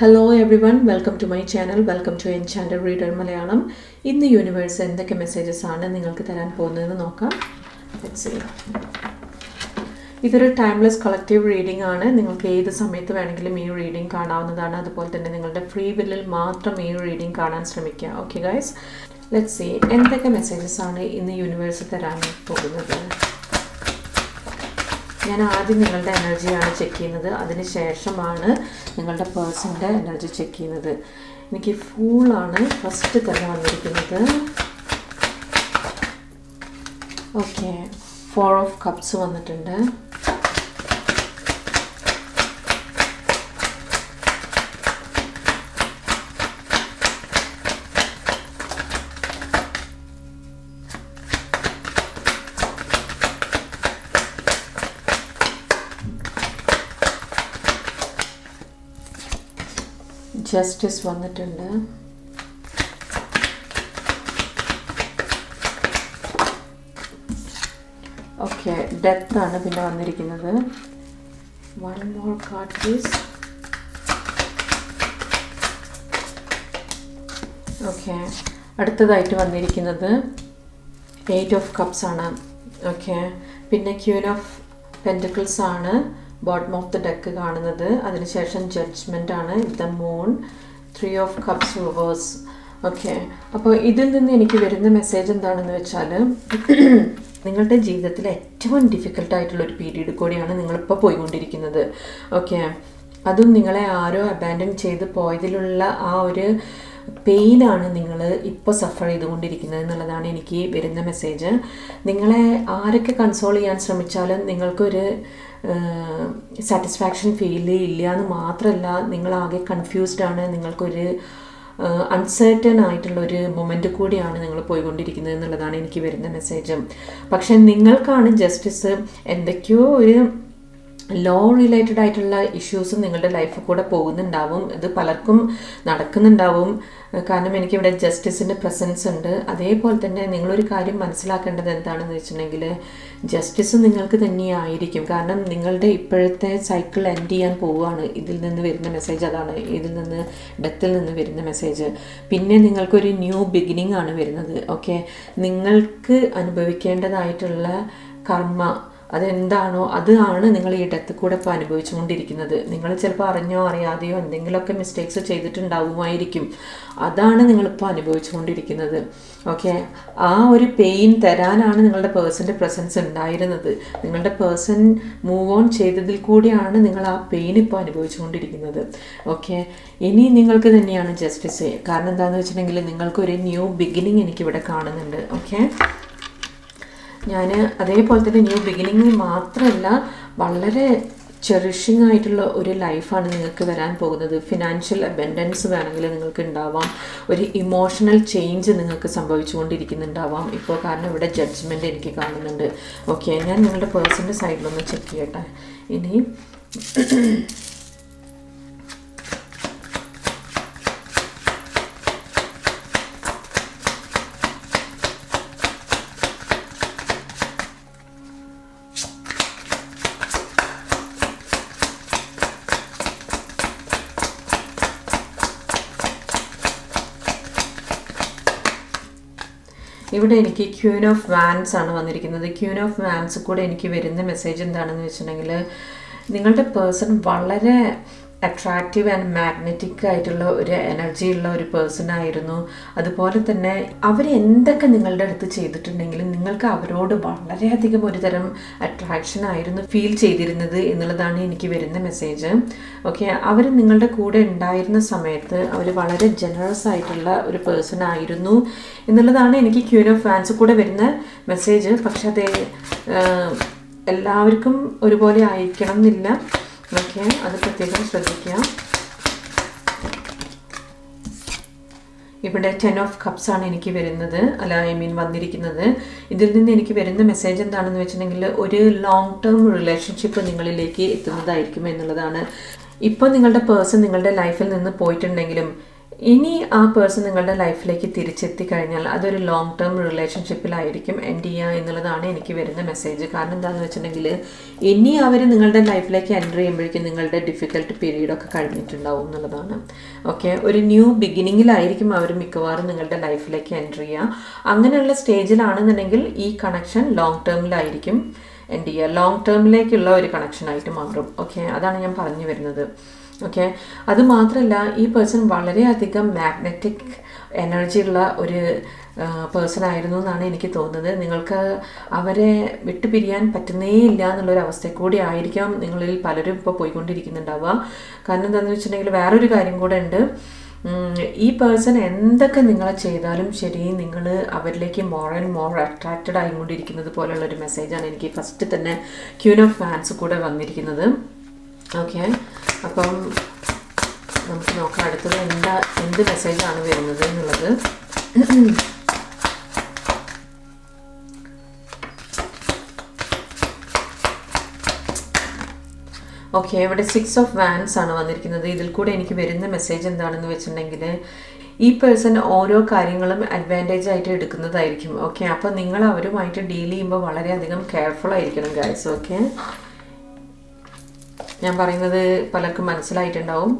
Hello everyone welcome to my channel welcome to enchanted reader Malayalam ഇന്ന് universe എന്തൊക്കെ messages ആണ് നിങ്ങൾക്ക് തരാൻ പോകുന്നതെന്ന് നോക്കാം. ഇതൊരു ടൈംലെസ് കളക്റ്റീവ് റീഡിംഗ് ആണ്. നിങ്ങൾക്ക് ഏത് സമയത്ത് വേണമെങ്കിലും ഈ റീഡിംഗ് കാണാവുന്നതാണ്. അതുപോലെ തന്നെ നിങ്ങളുടെ ഫ്രീ വില്ലിൽ മാത്രം ഈ റീഡിംഗ് കാണാൻ ശ്രമിക്കുക. ഓക്കെ ഗൈസ് ലെറ്റ് സി എന്തൊക്കെ മെസ്സേജസ് ആണ് ഇന്ന് യൂണിവേഴ്സ് തരാൻ പോകുന്നത്? ഞാൻ ആദ്യം നിങ്ങളുടെ എനർജിയാണ് ചെക്ക് ചെയ്യുന്നത്. അതിന് ശേഷമാണ് നിങ്ങളുടെ പേഴ്സന്റെ എനർജി ചെക്ക് ചെയ്യുന്നത്. എനിക്ക് ഫൂളാണ് ഫസ്റ്റ് തന്നെ വന്നിരിക്കുന്നത്. ഓക്കെ ഫോർ ഓഫ് കപ്സ് വന്നിട്ടുണ്ട്. ജസ്റ്റിസ് വന്നിട്ടുണ്ട്. ഓക്കെ ആണ് പിന്നെ വന്നിരിക്കുന്നത്. One more card please okay അടുത്തതായിട്ട് വന്നിരിക്കുന്നത് എയ്റ്റ് ഓഫ് കപ്സ് ആണ്. ഓക്കെ പിന്നെ ക്യൂൻ ഓഫ് പെന്റിക്കിൾസ് ആണ്. ബോട്ടം ഓഫ് ദ ഡെക്ക് കാണുന്നത്. അതിനുശേഷം ജഡ്ജ്മെന്റ് ആണ്. The moon three of cups reverse okay അപ്പോൾ ഇതിൽ നിന്ന് എനിക്ക് വരുന്ന മെസ്സേജ് എന്താണെന്ന് വെച്ചാൽ നിങ്ങളുടെ ജീവിതത്തിൽ ഏറ്റവും ഡിഫിക്കൽട്ടായിട്ടുള്ള ഒരു പീരീഡ് കൂടിയാണ് നിങ്ങളിപ്പോൾ പോയിക്കൊണ്ടിരിക്കുന്നത്. ഓക്കെ അതും നിങ്ങളെ ആരോ അബാൻഡൻ ചെയ്ത് പോയതിലുള്ള ആ ഒരു പെയിനാണ് നിങ്ങൾ ഇപ്പോൾ സഫർ ചെയ്തുകൊണ്ടിരിക്കുന്നത് എന്നുള്ളതാണ് എനിക്ക് വരുന്ന മെസ്സേജ് നിങ്ങളെ ആരൊക്കെ കൺസോൾ ചെയ്യാൻ ശ്രമിച്ചാലും നിങ്ങൾക്കൊരു സാറ്റിസ്ഫാക്ഷൻ ഫീൽ ഇല്ല എന്ന് മാത്രമല്ല നിങ്ങളാകെ കൺഫ്യൂസ്ഡ് ആണ്. നിങ്ങൾക്കൊരു അൺസേർട്ടൺ ആയിട്ടുള്ള ഒരു മൊമെന്റ് കൂടിയാണ് നിങ്ങൾ പോയിക്കൊണ്ടിരിക്കുന്നത് എന്നുള്ളതാണ് എനിക്ക് വരുന്ന മെസ്സേജ് പക്ഷെ നിങ്ങൾക്കാണ് ജസ്റ്റിസ് എന്തൊക്കെയോ ഒരു ലോ റിലേറ്റഡ് ആയിട്ടുള്ള ഇഷ്യൂസും നിങ്ങളുടെ ലൈഫിൽ കൂടെ പോകുന്നുണ്ടാവും. ഇത് പലർക്കും നടക്കുന്നുണ്ടാവും. കാരണം എനിക്കിവിടെ ജസ്റ്റിസിന്റെ പ്രസൻസ് ഉണ്ട്. അതേപോലെ തന്നെ നിങ്ങളൊരു കാര്യം മനസ്സിലാക്കേണ്ടത് എന്താണെന്ന് വെച്ചിട്ടുണ്ടെങ്കിൽ ജസ്റ്റിസ് നിങ്ങൾക്ക് തന്നെയായിരിക്കും. കാരണം നിങ്ങളുടെ ഇപ്പോഴത്തെ സൈക്കിൾ എൻഡ് ചെയ്യാൻ പോവുകയാണ്. ഇതിൽ നിന്ന് വരുന്ന മെസ്സേജ് അതാണ്. ഇതിൽ നിന്ന് ഡെത്തിൽ നിന്ന് വരുന്ന മെസ്സേജ് പിന്നെ നിങ്ങൾക്കൊരു ന്യൂ ബിഗിനിങ് ആണ് വരുന്നത്. ഓക്കെ നിങ്ങൾക്ക് അനുഭവിക്കേണ്ടതായിട്ടുള്ള കർമ്മ അതെന്താണോ അതാണ് നിങ്ങൾ ഈ ഡെത്ത് കൂടെ ഇപ്പോൾ അനുഭവിച്ചുകൊണ്ടിരിക്കുന്നത്. നിങ്ങൾ ചിലപ്പോൾ അറിഞ്ഞോ അറിയാതെയോ എന്തെങ്കിലുമൊക്കെ മിസ്റ്റേക്സ് ചെയ്തിട്ടുണ്ടാവുമായിരിക്കും. അതാണ് നിങ്ങളിപ്പോൾ അനുഭവിച്ചുകൊണ്ടിരിക്കുന്നത്. ഓക്കെ ആ ഒരു പെയിൻ തരാനാണ് നിങ്ങളുടെ പേഴ്സന്റെ പ്രസൻസ് ഉണ്ടായിരുന്നത്. നിങ്ങളുടെ പേഴ്സൺ മൂവ് ഓൺ ചെയ്തതിൽ കൂടിയാണ് നിങ്ങൾ ആ പെയിൻ ഇപ്പോൾ അനുഭവിച്ചുകൊണ്ടിരിക്കുന്നത്. ഓക്കെ ഇനി നിങ്ങൾക്ക് തന്നെയാണ് ജസ്റ്റിസ് കാരണം എന്താണെന്ന് വെച്ചിട്ടുണ്ടെങ്കിൽ നിങ്ങൾക്കൊരു ന്യൂ ബിഗിനിങ് എനിക്കിവിടെ കാണുന്നുണ്ട്. ഓക്കെ ഞാൻ അതേപോലെ തന്നെ ന്യൂ ബിഗിനിങ്ങിൽ മാത്രമല്ല വളരെ ചെറിഷിങ് ആയിട്ടുള്ള ഒരു ലൈഫാണ് നിങ്ങൾക്ക് വരാൻ പോകുന്നത്. ഫിനാൻഷ്യൽ അബൻഡൻസ് വേണമെങ്കിൽ നിങ്ങൾക്ക് ഉണ്ടാവാം. ഒരു ഇമോഷണൽ ചേഞ്ച് നിങ്ങൾക്ക് സംഭവിച്ചുകൊണ്ടിരിക്കുന്നുണ്ടാവാം. ഇപ്പോൾ കാരണം ഇവിടെ ജഡ്ജ്മെന്റ് എനിക്ക് കാണുന്നുണ്ട്. ഓക്കെ ഞാൻ നിങ്ങളുടെ പേഴ്സന്റെ സൈഡിലൊന്ന് ചെക്ക് ചെയ്യട്ടെ. ഇനി ഇവിടെ എനിക്ക് ക്യൂൻ ഓഫ് വാൻസ് ആണ് വന്നിരിക്കുന്നത്. ക്യൂൻ ഓഫ് വാൻസ് കൂടെ എനിക്ക് വരുന്ന മെസ്സേജ് എന്താണെന്ന് വെച്ചിട്ടുണ്ടെങ്കിൽ നിങ്ങളുടെ പേഴ്സൺ വളരെ അട്രാക്റ്റീവ് ആൻഡ് മാഗ്നറ്റിക് ആയിട്ടുള്ള ഒരു എനർജി ഉള്ള ഒരു പേഴ്സൺ ആയിരുന്നു. അതുപോലെ തന്നെ അവർ എന്തൊക്കെ നിങ്ങളുടെ അടുത്ത് ചെയ്തിട്ടുണ്ടെങ്കിലും നിങ്ങൾക്ക് അവരോട് വളരെയധികം ഒരു തരം അട്രാക്ഷൻ ആയിരുന്നു ഫീൽ ചെയ്തിരുന്നത് എന്നുള്ളതാണ് എനിക്ക് വരുന്ന മെസ്സേജ് ഓക്കെ അവർ നിങ്ങളുടെ കൂടെ ഉണ്ടായിരുന്ന സമയത്ത് അവർ വളരെ ജനറസ് ആയിട്ടുള്ള ഒരു പേഴ്സൺ ആയിരുന്നു എന്നുള്ളതാണ് എനിക്ക് ക്യൂൻ ഓഫ് ഫാൻസ് കൂടെ വരുന്ന മെസ്സേജ് പക്ഷെ അത് എല്ലാവർക്കും ഒരുപോലെ ആയിരിക്കണം എന്നില്ല. ഓക്കെ അത് പ്രത്യേകം ശ്രദ്ധിക്കുക. ഇവിടെ ടെൻ ഓഫ് കപ്സ് ആണ് എനിക്ക് വരുന്നത്. അല്ല ഐ മീൻ വന്നിരിക്കുന്നത്. ഇതിൽ നിന്ന് എനിക്ക് വരുന്ന മെസ്സേജ് എന്താണെന്ന് വെച്ചിട്ടുണ്ടെങ്കിൽ ഒരു ലോങ് ടേം റിലേഷൻഷിപ്പ് നിങ്ങളിലേക്ക് എത്തുന്നതായിരിക്കും എന്നുള്ളതാണ്. ഇപ്പോൾ നിങ്ങളുടെ പേഴ്സൺ നിങ്ങളുടെ ലൈഫിൽ നിന്ന് പോയിട്ടുണ്ടെങ്കിലും ഇനി ആ പേഴ്സൺ നിങ്ങളുടെ ലൈഫിലേക്ക് തിരിച്ചെത്തി കഴിഞ്ഞാൽ അതൊരു ലോങ് ടേം റിലേഷൻഷിപ്പിലായിരിക്കും എൻഡ് ചെയ്യുക എന്നുള്ളതാണ് എനിക്ക് വരുന്ന മെസ്സേജ് കാരണം എന്താണെന്ന് വെച്ചിട്ടുണ്ടെങ്കിൽ ഇനി അവർ നിങ്ങളുടെ ലൈഫിലേക്ക് എന്റർ ചെയ്യുമ്പോഴേക്കും നിങ്ങളുടെ ഡിഫിക്കൽട്ട് പീരീഡൊക്കെ കഴിഞ്ഞിട്ടുണ്ടാവും എന്നുള്ളതാണ്. ഓക്കെ ഒരു ന്യൂ ബിഗിനിങ്ങിലായിരിക്കും അവർ മിക്കവാറും നിങ്ങളുടെ ലൈഫിലേക്ക് എന്റർ ചെയ്യുക. അങ്ങനെയുള്ള സ്റ്റേജിലാണെന്നുണ്ടെങ്കിൽ ഈ കണക്ഷൻ ലോങ് ടേമിലായിരിക്കും എൻഡ് ചെയ്യുക ലോങ് ടേമിലേക്കുള്ള ഒരു കണക്ഷനായിട്ട് മാറും. ഓക്കെ അതാണ് ഞാൻ പറഞ്ഞു വരുന്നത്. ഓക്കെ അത് മാത്രമല്ല ഈ പേഴ്സൺ വളരെയധികം മാഗ്നറ്റിക് എനർജി ഉള്ള ഒരു പേഴ്സൺ ആയിരുന്നു എന്നാണ് എനിക്ക് തോന്നുന്നത്. നിങ്ങൾക്ക് അവരെ വിട്ടുപിരിയാൻ പറ്റുന്നേ ഇല്ല എന്നുള്ളൊരു അവസ്ഥ കൂടി ആയിരിക്കാം നിങ്ങളിൽ പലരും ഇപ്പോൾ പോയിക്കൊണ്ടിരിക്കുന്നുണ്ടാവുക. കാരണം എന്താണെന്ന് വെച്ചിട്ടുണ്ടെങ്കിൽ വേറൊരു കാര്യം കൂടെ ഉണ്ട്. ഈ പേഴ്സൺ എന്തൊക്കെ നിങ്ങളെ ചെയ്താലും ശരി നിങ്ങൾ അവരിലേക്ക് മോർ ആൻഡ് മോർ അട്രാക്റ്റഡ് ആയിക്കൊണ്ടിരിക്കുന്നത് പോലെയുള്ള ഒരു മെസ്സേജാണ് എനിക്ക് ഫസ്റ്റ് തന്നെ ക്യൂൻ ഓഫ് ഫാൻസ് കൂടെ വന്നിരിക്കുന്നത്. ഓക്കെ അപ്പം നമുക്ക് നോക്കാം. അടുത്തത് എന്താ എന്ത് മെസ്സേജാണ് വരുന്നത് എന്നുള്ളത്. ഓക്കെ ഇവിടെ സിക്സ് ഓഫ് വാൻസ് ആണ് വന്നിരിക്കുന്നത്. ഇതിൽ കൂടെ എനിക്ക് വരുന്ന മെസ്സേജ് എന്താണെന്ന് വെച്ചിട്ടുണ്ടെങ്കിൽ ഈ പേഴ്സൺ ഓരോ കാര്യങ്ങളും അഡ്വാന്റേജ് ആയിട്ട് എടുക്കുന്നതായിരിക്കും. ഓക്കെ അപ്പോൾ നിങ്ങൾ അവരുമായിട്ട് ഡീൽ ചെയ്യുമ്പോൾ വളരെയധികം കെയർഫുൾ ആയിരിക്കണം ഗൈസ് ഓക്കെ ഞാൻ പറയുന്നത് പലർക്കും മനസ്സിലായിട്ടുണ്ടാവും.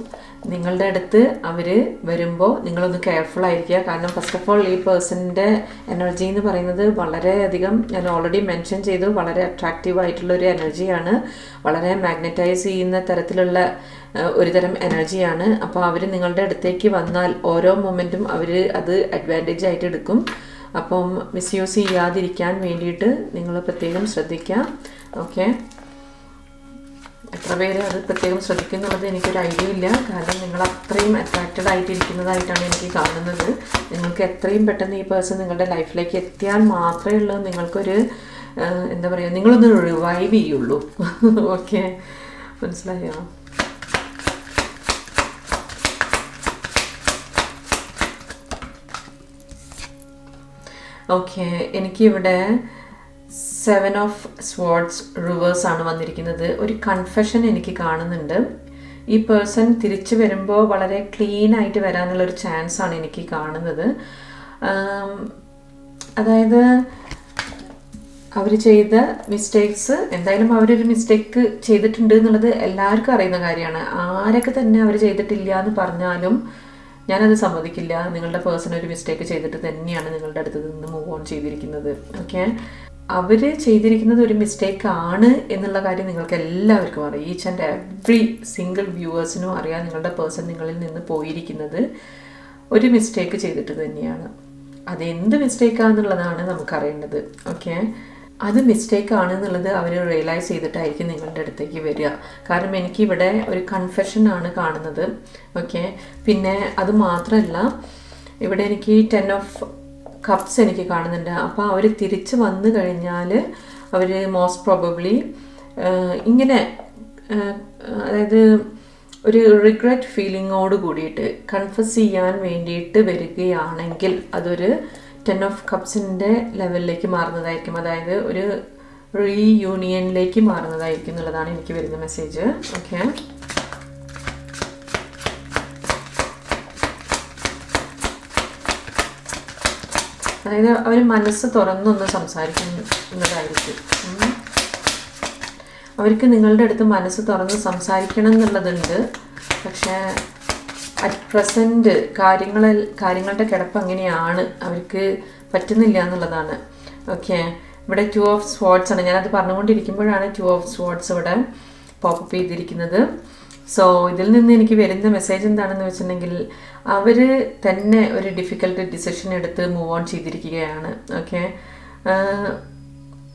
നിങ്ങളുടെ അടുത്ത് അവർ വരുമ്പോൾ നിങ്ങളൊന്ന് കെയർഫുൾ ആയിരിക്കുക. കാരണം ഫസ്റ്റ് ഓഫ് ഓൾ ഈ പേഴ്സണിന്റെ എനർജി എന്ന് പറയുന്നത് വളരെയധികം ഞാൻ ഓൾറെഡി മെൻഷൻ ചെയ്തു. വളരെ അട്രാക്റ്റീവ് ആയിട്ടുള്ള ഒരു എനർജിയാണ് വളരെ മാഗ്നറ്റൈസ് ചെയ്യുന്ന തരത്തിലുള്ള ഒരു തരം എനർജിയാണ് അപ്പോൾ അവർ നിങ്ങളുടെ അടുത്തേക്ക് വന്നാൽ ഓരോ മൊമെന്റും അവർ അത് അഡ്വാന്റേജ് ആയിട്ട് എടുക്കും. അപ്പം മിസ്യൂസ് ചെയ്യാതിരിക്കാൻ വേണ്ടിയിട്ട് നിങ്ങൾ പ്രത്യേകം ശ്രദ്ധിക്കുക. ഓക്കെ എത്ര പേര് അത് പ്രത്യേകം ശ്രദ്ധിക്കുന്നുള്ളത് എനിക്കൊരു ഐഡിയ ഇല്ല. കാരണം നിങ്ങൾ അത്രയും അട്രാക്റ്റഡ് ആയിട്ടിരിക്കുന്നതായിട്ടാണ് എനിക്ക് കാണുന്നത്. നിങ്ങൾക്ക് എത്രയും പെട്ടെന്ന് ഈ പേഴ്സൺ നിങ്ങളുടെ ലൈഫിലേക്ക് എത്തിയാൽ മാത്രമേ ഉള്ളൂ. നിങ്ങൾക്കൊരു എന്താ പറയുക നിങ്ങളൊന്ന് റിവൈവ് ചെയ്യുള്ളൂ. ഓക്കെ മനസ്സിലായോ? ഓക്കെ എനിക്കിവിടെ സെവൻ ഓഫ് സ്വാർഡ്സ് റിവേഴ്സ് ആണ് വന്നിരിക്കുന്നത്. ഒരു കൺഫെഷൻ എനിക്ക് കാണുന്നുണ്ട്. ഈ പേഴ്സൺ തിരിച്ചു വരുമ്പോൾ വളരെ ക്ലീൻ ആയിട്ട് വരാനുള്ളൊരു ചാൻസ് ആണ് എനിക്ക് കാണുന്നത്. അതായത് അവർ ചെയ്ത മിസ്റ്റേക്സ് എന്തായാലും അവരൊരു മിസ്റ്റേക്ക് ചെയ്തിട്ടുണ്ട് എന്നുള്ളത് എല്ലാവർക്കും അറിയുന്ന കാര്യമാണ്. ആരൊക്കെ തന്നെ അവർ ചെയ്തിട്ടില്ല എന്ന് പറഞ്ഞാലും ഞാനത് സമ്മതിക്കില്ല. നിങ്ങളുടെ പേഴ്സൺ ഒരു മിസ്റ്റേക്ക് ചെയ്തിട്ട് തന്നെയാണ് നിങ്ങളുടെ അടുത്ത് നിന്ന് മൂവ് ഓൺ ചെയ്തിരിക്കുന്നത്. ഓക്കെ അവർ ചെയ്തിരിക്കുന്നത് ഒരു മിസ്റ്റേക്ക് ആണ് എന്നുള്ള കാര്യം നിങ്ങൾക്ക് എല്ലാവർക്കും അറിയാം. ഈച്ച് ആൻഡ് എവ്രി സിംഗിൾ വ്യൂവേഴ്സിനും അറിയാം നിങ്ങളുടെ പേഴ്സൺ നിങ്ങളിൽ നിന്ന് പോയിരിക്കുന്നത് ഒരു മിസ്റ്റേക്ക് ചെയ്തിട്ട് തന്നെയാണ്. അത് അതെന്ത് മിസ്റ്റേക്കാണെന്നുള്ളതാണ് നമുക്കറിയേണ്ടത് ഓക്കെ അത് മിസ്റ്റേക്ക് ആണെന്നുള്ളത് അവർ റിയലൈസ് ചെയ്തിട്ടായിരിക്കും നിങ്ങളുടെ അടുത്തേക്ക് വരിക. കാരണം എനിക്കിവിടെ ഒരു കൺഫെഷൻ ആണ് കാണുന്നത്. ഓക്കെ പിന്നെ അത് മാത്രമല്ല ഇവിടെ എനിക്ക് ടെൻ ഓഫ് കപ്സ് എനിക്ക് കാണുന്നുണ്ട്. അപ്പോൾ അവർ തിരിച്ച് വന്നു കഴിഞ്ഞാൽ അവർ മോസ്റ്റ് പ്രോബബ്ലി ഇങ്ങനെ അതായത് ഒരു റിഗ്രറ്റ് ഫീലിങ്ങോട് കൂടിയിട്ട് കൺഫസ് ചെയ്യാൻ വേണ്ടിയിട്ട് വരികയാണെങ്കിൽ അതൊരു ടെൻ ഓഫ് കപ്സിന്റെ ലെവലിലേക്ക് മാറുന്നതായിരിക്കും. അതായത് ഒരു റീയൂണിയനിലേക്ക് മാറുന്നതായിരിക്കും എന്നുള്ളതാണ് എനിക്ക് വരുന്ന മെസ്സേജ് ഓക്കെ അതായത് അവർ മനസ്സ് തുറന്നൊന്ന് സംസാരിക്കുന്നതായിരിക്കും അവർക്ക് നിങ്ങളുടെ അടുത്ത് മനസ്സ് തുറന്ന് സംസാരിക്കണം എന്നുള്ളതുണ്ട്. പക്ഷേ അറ്റ് പ്രസന്റ് കാര്യങ്ങൾ കാര്യങ്ങളുടെ കിടപ്പ് അങ്ങനെയാണ്. അവർക്ക് പറ്റുന്നില്ല എന്നുള്ളതാണ്. ഓക്കെ. ഇവിടെ ടു ഓഫ് സ്വാട്സ് ആണ്. ഞാനത് പറഞ്ഞുകൊണ്ടിരിക്കുമ്പോഴാണ് ടു ഓഫ് സ്വാട്സ് ഇവിടെ പോപ്പപ്പ് ചെയ്തിരിക്കുന്നത്. സോ ഇതിൽ നിന്ന് എനിക്ക് വരുന്ന മെസ്സേജ് എന്താണെന്ന് വെച്ചിട്ടുണ്ടെങ്കിൽ അവർ തന്നെ ഒരു ഡിഫിക്കൽട്ട് ഡിസിഷൻ എടുത്ത് മൂവ് ഓൺ ചെയ്തിരിക്കുകയാണ്. ഓക്കെ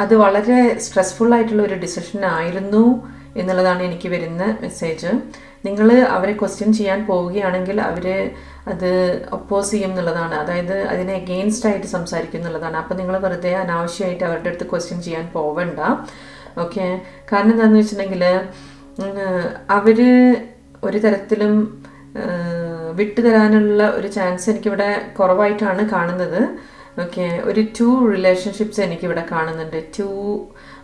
അത് വളരെ സ്ട്രെസ്ഫുൾ ആയിട്ടുള്ള ഒരു ഡിസിഷൻ ആയിരുന്നു എന്നുള്ളതാണ് എനിക്ക് വരുന്ന മെസ്സേജ് നിങ്ങൾ അവരെ ക്വസ്റ്റ്യൻ ചെയ്യാൻ പോവുകയാണെങ്കിൽ അവർ അത് ഒപ്പോസ് ചെയ്യും എന്നുള്ളതാണ്. അതായത് അതിനെ എഗെയിൻസ്റ്റ് ആയിട്ട് സംസാരിക്കും എന്നുള്ളതാണ്. അപ്പം നിങ്ങൾ വെറുതെ അനാവശ്യമായിട്ട് അവരുടെ അടുത്ത് ക്വസ്റ്റ്യൻ ചെയ്യാൻ പോവണ്ട. ഓക്കെ കാരണം എന്താണെന്ന് വെച്ചിട്ടുണ്ടെങ്കിൽ അവർ ഒരു തരത്തിലും വിട്ടുതരാനുള്ള ഒരു ചാൻസ് എനിക്കിവിടെ കുറവായിട്ടാണ് കാണുന്നത്. ഓക്കെ. ഒരു ടു റിലേഷൻഷിപ്സ് എനിക്കിവിടെ കാണുന്നുണ്ട്. ടു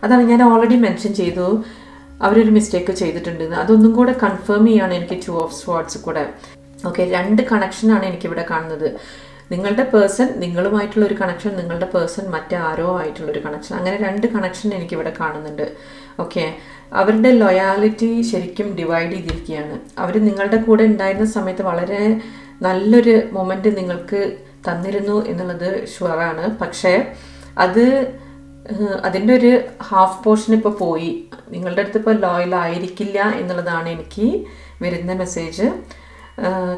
അതാണ് ഞാൻ ഓൾറെഡി മെൻഷൻ ചെയ്തു. അവരൊരു മിസ്റ്റേക്ക് ചെയ്തിട്ടുണ്ട് അതൊന്നും കൂടെ കൺഫേം ചെയ്യാണ് എനിക്ക് ടു ഓഫ് സ്വാട്സ് കൂടെ. ഓക്കെ. രണ്ട് കണക്ഷനാണ് എനിക്കിവിടെ കാണുന്നത്. നിങ്ങളുടെ പേഴ്സൺ നിങ്ങളുമായിട്ടുള്ള ഒരു കണക്ഷൻ നിങ്ങളുടെ പേഴ്സൺ മറ്റാരോ ആയിട്ടുള്ള ഒരു കണക്ഷൻ. അങ്ങനെ രണ്ട് കണക്ഷൻ എനിക്കിവിടെ കാണുന്നുണ്ട്. ഓക്കെ? അവരുടെ ലൊയാലിറ്റി ശരിക്കും ഡിവൈഡ് ചെയ്തിരിക്കുകയാണ്. അവർ നിങ്ങളുടെ കൂടെ ഉണ്ടായിരുന്ന സമയത്ത് വളരെ നല്ലൊരു മൊമെന്റ് നിങ്ങൾക്ക് തന്നിരുന്നു എന്നുള്ളത് ഷുവറാണ് പക്ഷേ അത് അതിന്റെ ഒരു ഹാഫ് പോർഷൻ ഇപ്പോൾ പോയി. നിങ്ങളുടെ അടുത്ത് ഇപ്പോൾ ലോയൽ ആയിരിക്കില്ല എന്നുള്ളതാണ് എനിക്ക് വരുന്ന മെസ്സേജ്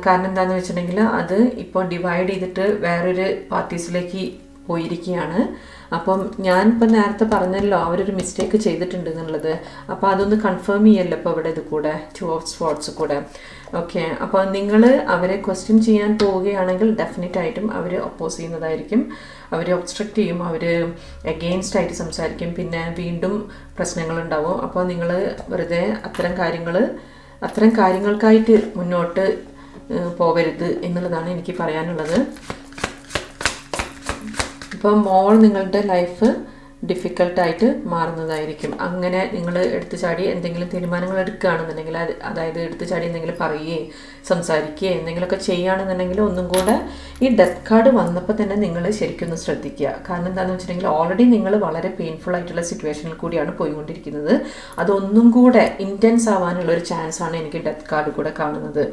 കാരണം എന്താണെന്ന് വെച്ചിട്ടുണ്ടെങ്കിൽ അത് ഇപ്പോൾ ഡിവൈഡ് ചെയ്തിട്ട് വേറൊരു പാർട്ടീസിലേക്ക് പോയിരിക്കുകയാണ്. അപ്പം ഞാൻ നേരത്തെ പറഞ്ഞല്ലോ അവരൊരു മിസ്റ്റേക്ക് ചെയ്തിട്ടുണ്ട് എന്നുള്ളത്. അപ്പോൾ അതൊന്ന് കൺഫേം ചെയ്യല്ലോ ഇപ്പോൾ ഇവിടെ ഇത് കൂടെ ടു ഓഫ് സ്പോട്സ് കൂടെ? ഓക്കെ അപ്പോൾ നിങ്ങൾ അവരെ ക്വസ്റ്റ്യൻ ചെയ്യാൻ പോവുകയാണെങ്കിൽ ഡെഫിനറ്റ് ആയിട്ടും അവർ ഒപ്പോസ് ചെയ്യുന്നതായിരിക്കും. അവർ ഒബ്സ്ട്രക്റ്റ് ചെയ്യും അവർ എഗെയിൻസ്റ്റ് ആയിട്ട് സംസാരിക്കും. പിന്നെ വീണ്ടും പ്രശ്നങ്ങളുണ്ടാവും അപ്പോൾ നിങ്ങൾ വെറുതെ അത്തരം കാര്യങ്ങൾ അത്തരം കാര്യങ്ങൾക്കായിട്ട് മുന്നോട്ട് ഏഹ്, പോവരുത് എന്നുള്ളതാണ് എനിക്ക് പറയാനുള്ളത്. ഇപ്പം മോൾ നിങ്ങളുടെ ലൈഫ് ഡിഫിക്കൽട്ടായിട്ട് മാറുന്നതായിരിക്കും. അങ്ങനെ നിങ്ങൾ എടുത്തു ചാടി എന്തെങ്കിലും തീരുമാനങ്ങൾ എടുക്കുകയാണെന്നുണ്ടെങ്കിൽ അത് അതായത് എടുത്തു ചാടി എന്തെങ്കിലും പറയുകയും സംസാരിക്കുകയും എന്തെങ്കിലുമൊക്കെ ചെയ്യുകയാണെന്നുണ്ടെങ്കിൽ ഒന്നും കൂടെ ഈ ഡെത്ത് കാർഡ് വന്നപ്പോൾ തന്നെ നിങ്ങൾ ശരിക്കും ഒന്ന് ശ്രദ്ധിക്കുക. കാരണം എന്താണെന്ന് വെച്ചിട്ടുണ്ടെങ്കിൽ ഓൾറെഡി നിങ്ങൾ വളരെ പെയിൻഫുൾ ആയിട്ടുള്ള സിറ്റുവേഷനിൽ കൂടിയാണ് പോയിക്കൊണ്ടിരിക്കുന്നത്. അതൊന്നും കൂടെ ഇന്റൻസ് ആവാനുള്ള ഒരു ചാൻസ് ആണ് എനിക്ക് ഡെത്ത് കാർഡ് കൂടെ കാണുന്നത്.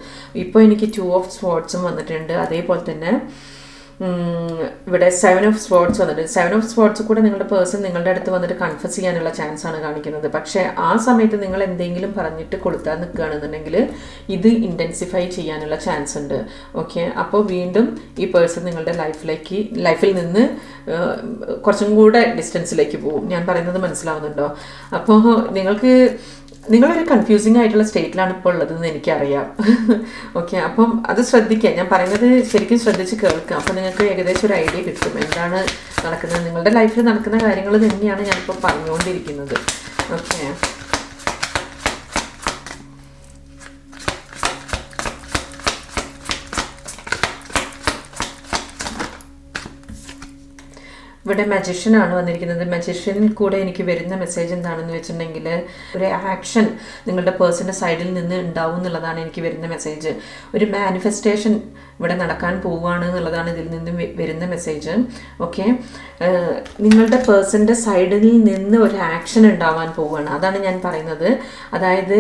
ഇപ്പോൾ എനിക്ക് ടു ഓഫ് സ്പോർട്സും വന്നിട്ടുണ്ട്. അതേപോലെ തന്നെ ഇവിടെ സെവൻ ഓഫ് സ്പോർട്സ് വന്നിട്ട് സെവൻ ഓഫ് സ്പോർട്സ് കൂടെ നിങ്ങളുടെ പേഴ്സൺ നിങ്ങളുടെ അടുത്ത് വന്നിട്ട് കൺഫസ് ചെയ്യാനുള്ള ചാൻസ് ആണ് കാണിക്കുന്നത്. പക്ഷേ ആ സമയത്ത് നിങ്ങൾ എന്തെങ്കിലും പറഞ്ഞിട്ട് കൊടുത്താൽ നിൽക്കുകയാണെന്നുണ്ടെങ്കിൽ ഇത് ഇന്റൻസിഫൈ ചെയ്യാനുള്ള ചാൻസ് ഉണ്ട്. ഓക്കെ അപ്പോൾ വീണ്ടും ഈ പേഴ്സൺ നിങ്ങളുടെ ലൈഫിലേക്ക് ലൈഫിൽ നിന്ന് കുറച്ചും കൂടെ ഡിസ്റ്റൻസിലേക്ക് പോകും. ഞാൻ പറയുന്നത് മനസ്സിലാവുന്നുണ്ടോ? അപ്പോൾ നിങ്ങൾക്ക് നിങ്ങളൊരു കൺഫ്യൂസിങ് ആയിട്ടുള്ള സ്റ്റേറ്റിലാണ് ഇപ്പോൾ ഉള്ളതെന്ന് എനിക്കറിയാം. ഓക്കെ അപ്പം അത് ശ്രദ്ധിക്കുക ഞാൻ പറയുന്നത് ശരിക്കും ശ്രദ്ധിച്ച് കേൾക്കുക അപ്പം നിങ്ങൾക്ക് ഏകദേശം ഒരു ഐഡിയ കിട്ടും. എന്താണ് നടക്കുന്നത്? നിങ്ങളുടെ ലൈഫിൽ നടക്കുന്ന കാര്യങ്ങൾ തന്നെയാണ് ഞാനിപ്പോൾ പറഞ്ഞുകൊണ്ടിരിക്കുന്നത്. ഓക്കെ ഇവിടെ മജിഷ്യൻ ആണ് വന്നിരിക്കുന്നത്. മജിഷ്യനിൽ കൂടെ എനിക്ക് വരുന്ന മെസ്സേജ് എന്താണെന്ന് വെച്ചിട്ടുണ്ടെങ്കിൽ ഒരു ആക്ഷൻ നിങ്ങളുടെ പേഴ്സന്റെ സൈഡിൽ നിന്ന് ഉണ്ടാവും എന്നുള്ളതാണ് എനിക്ക് വരുന്ന മെസ്സേജ് ഒരു മാനിഫെസ്റ്റേഷൻ ഇവിടെ നടക്കാൻ പോവുകയാണ് എന്നുള്ളതാണ് ഇതിൽ നിന്നും വരുന്ന മെസ്സേജ് ഓക്കെ നിങ്ങളുടെ പേഴ്സന്റെ സൈഡിൽ നിന്ന് ഒരു ആക്ഷൻ ഉണ്ടാവാൻ പോവുകയാണ്. അതാണ് ഞാൻ പറയുന്നത്. അതായത്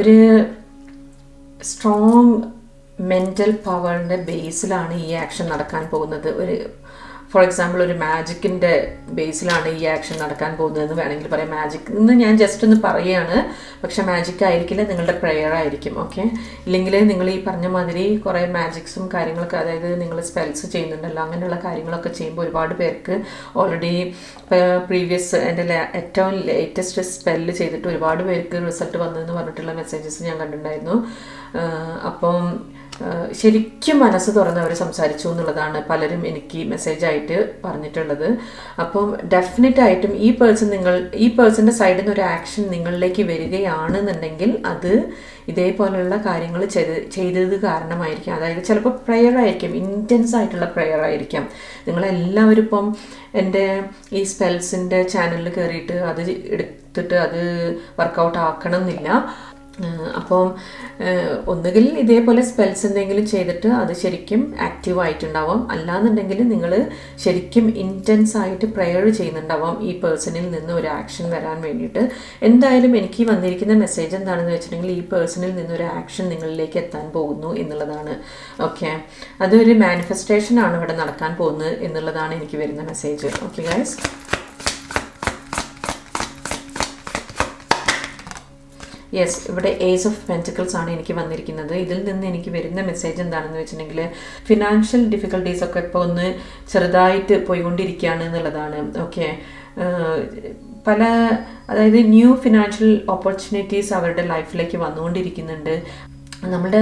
ഒരു സ്ട്രോങ് മെന്റൽ പവറിന്റെ ബേസിലാണ് ഈ ആക്ഷൻ നടക്കാൻ പോകുന്നത്. ഒരു ഫോർ എക്സാമ്പിൾ ഒരു മാജിക്കിന്റെ ബേസിലാണ് ഈ ആക്ഷൻ നടക്കാൻ പോകുന്നതെന്ന് വേണമെങ്കിൽ പറയാം. മാജിക് എന്ന് ഞാൻ ജസ്റ്റ് ഒന്ന് പറയുകയാണ് പക്ഷെ മാജിക് ആയിരിക്കില്ല നിങ്ങളുടെ പ്രെയർ ആയിരിക്കും ഓക്കെ ഇല്ലെങ്കിൽ നിങ്ങൾ ഈ പറഞ്ഞ മാതിരി കുറേ മാജിക്സും കാര്യങ്ങളൊക്കെ അതായത് നിങ്ങൾ സ്പെൽസ് ചെയ്യുന്നുണ്ടല്ലോ അങ്ങനെയുള്ള കാര്യങ്ങളൊക്കെ ചെയ്യുമ്പോൾ ഒരുപാട് പേർക്ക് ഓൾറെഡി പ്രീവിയസ് എന്റെ ഏറ്റവും ലേറ്റസ്റ്റ് സ്പെല്ല് ചെയ്തിട്ട് ഒരുപാട് പേർക്ക് റിസൾട്ട് വന്നതെന്ന് പറഞ്ഞിട്ടുള്ള മെസ്സേജസ് ഞാൻ കണ്ടിട്ടുണ്ടായിരുന്നു. അപ്പം ശരിക്കും മനസ്സ് തുറന്ന് അവർ സംസാരിച്ചു എന്നുള്ളതാണ് പലരും എനിക്ക് മെസ്സേജായിട്ട് പറഞ്ഞിട്ടുള്ളത്. അപ്പം ഡെഫിനറ്റ് ആയിട്ടും ഈ പേഴ്സൺ നിങ്ങൾ ഈ പേഴ്സന്റെ സൈഡിൽ നിന്ന് ഒരു ആക്ഷൻ നിങ്ങളിലേക്ക് വരികയാണെന്നുണ്ടെങ്കിൽ അത് ഇതേപോലെയുള്ള കാര്യങ്ങൾ ചെയ്ത് ചെയ്തത് കാരണമായിരിക്കാം. അതായത് ചിലപ്പോൾ പ്രെയർ ആയിരിക്കും ഇന്റൻസ് ആയിട്ടുള്ള പ്രെയർ ആയിരിക്കാം. നിങ്ങളെല്ലാവരും ഇപ്പം എന്റെ ഈ സ്പെൽസിന്റെ ചാനലിൽ കയറിയിട്ട് അത് എടുത്തിട്ട് അത് വർക്കൗട്ട് ആക്കണം എന്നില്ല അപ്പം ഒന്നുകിൽ ഇതേപോലെ സ്പെൽസ് എന്തെങ്കിലും ചെയ്തിട്ട് അത് ശരിക്കും ആക്റ്റീവ് ആയിട്ടുണ്ടാവാം. അല്ലാന്നുണ്ടെങ്കിൽ നിങ്ങൾ ശരിക്കും ഇന്റൻസ് ആയിട്ട് പ്രയർ ചെയ്യുന്നുണ്ടാവാം ഈ പേഴ്സണിൽ നിന്ന് ഒരു ആക്ഷൻ വരാൻ വേണ്ടിയിട്ട്. എന്തായാലും എനിക്ക് വന്നിരിക്കുന്ന മെസ്സേജ് എന്താണെന്ന് വെച്ചിട്ടുണ്ടെങ്കിൽ ഈ പേഴ്സണിൽ നിന്ന് ഒരു ആക്ഷൻ നിങ്ങളിലേക്ക് എത്താൻ പോകുന്നു എന്നുള്ളതാണ്. ഓക്കെ അതൊരു മാനിഫെസ്റ്റേഷൻ ആണ് ഇവിടെ നടക്കാൻ പോകുന്നത് എന്നുള്ളതാണ് എനിക്ക് വരുന്ന മെസ്സേജ് ഓക്കെ ഗൈസ് യെസ് ഇവിടെ ഏസ് ഓഫ് പെന്റിക്കിൾസ് ആണ് എനിക്ക് വന്നിരിക്കുന്നത്. ഇതിൽ നിന്ന് എനിക്ക് വരുന്ന മെസ്സേജ് എന്താണെന്ന് വെച്ചിട്ടുണ്ടെങ്കിൽ ഫിനാൻഷ്യൽ ഡിഫിക്കൽട്ടീസ് ഒക്കെ ഇപ്പോൾ ഒന്ന് ചെറുതായിട്ട് പോയിക്കൊണ്ടിരിക്കുകയാണ് എന്നുള്ളതാണ്. ഓക്കെ പല അതായത് ന്യൂ ഫിനാൻഷ്യൽ ഓപ്പർച്യൂണിറ്റീസ് അവരുടെ ലൈഫിലേക്ക് വന്നുകൊണ്ടിരിക്കുന്നുണ്ട്. നമ്മുടെ